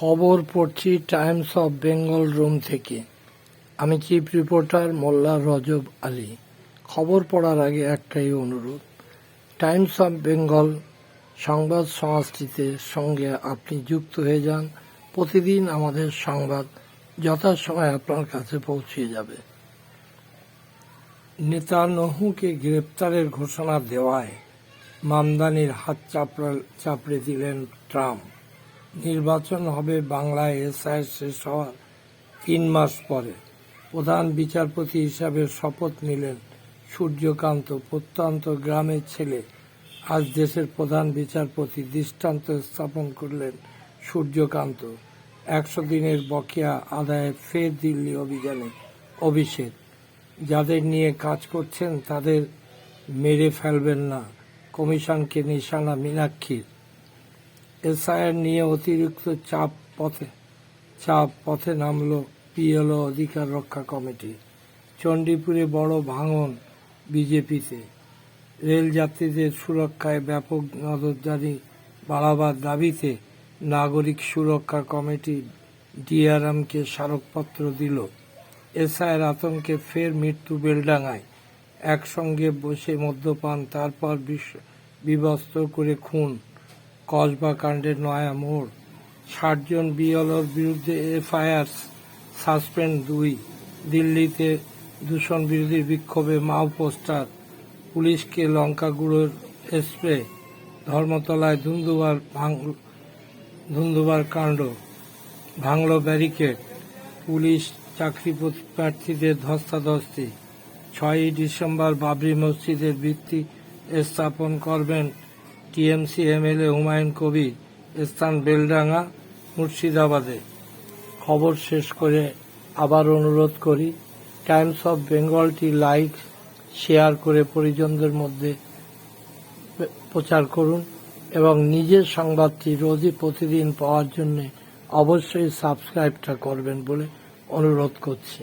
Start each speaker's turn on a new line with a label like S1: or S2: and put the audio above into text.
S1: খবর পড়ছি Times of Bengal room থেকে। আমি চিফ রিপোর্টার মোল্লা রজব আলী। খবর পড়ার আগে একটাই অনুরোধ। টাইমস অফ বেঙ্গল সংবাদ সংস্কৃতির সঙ্গে আপনি যুক্ত হয়ে যান। প্রতিদিন আমাদের সংবাদ যথাসময়ে আপনার কাছে পৌঁছে যাবে। নেতানহুকে গ্রেপ্তারের ঘোষণা দেওয়ায় মামদানির হাত চাপড়ে দিলেন ট্রাম্প। নির্বাচন হবে বাংলায় এসআই শেষ হওয়ার তিন মাস পরে। প্রধান বিচারপতি হিসাবে শপথ নিলেন সূর্যকান্ত প্রত্যন্ত গ্রামের ছেলে। আজ দেশের প্রধান বিচারপতি দৃষ্টান্ত স্থাপন করলেন সূর্যকান্ত। একশো দিনের বকেয়া আদায়ে ফের দিল্লি অভিযানে অভিষেক। যাদের নিয়ে কাজ করছেন তাদের মেরে ফেলবেন না। কমিশনকে নিশানা মীনাক্ষীর। এসআইআর নিয়ে অতিরিক্ত চাপ পথে চাপ পথে নামল পিএলও অধিকার রক্ষা কমিটি। চণ্ডীপুরে বড় ভাঙন বিজেপিতে। রেল যাত্রীদের সুরক্ষায় ব্যাপক নজরদারি বাড়াবার দাবিতে নাগরিক সুরক্ষা কমিটি ডিআরএমকে স্মারকপত্র দিল। এসআইয়ের আতঙ্কে ফের মৃত্যু বেলডাঙায় একসঙ্গে বসে মদ্যপান, তারপর বিবস্ত্র করে খুন। কসবা কাণ্ডের নয়া মোড়। ষাটজন বিএলওর বিরুদ্ধে এফআইআর সাসপেন্ড দুই। দিল্লিতে দূষণ বিরোধী বিক্ষোভে মাও পোস্টার। পুলিশকে লঙ্কা গুঁড়োর স্প্রে। ধর্মতলায় ধুন্দুবার ধুন্দুবার কাণ্ড। ভাঙল ব্যারিকেড। পুলিশ চাকরি প্রার্থীদের ধস্তাধস্তি। ছয়ই ডিসেম্বর বাবরি মসজিদের ভিত্তি স্থাপন করবেন টিএমসি এমএলএ হুমায়ুন কবির স্থান বেলডাঙ্গা, মুর্শিদাবাদে। খবর শেষ করে আবার অনুরোধ করি, টাইমস অফ বেঙ্গলটি লাইক, শেয়ার করে পরিজনদের মধ্যে প্রচার করুন এবং নিজের সংবাদটি রোজই প্রতিদিন পাওয়ার জন্য অবশ্যই সাবস্ক্রাইবটা করবেন বলে অনুরোধ করছি।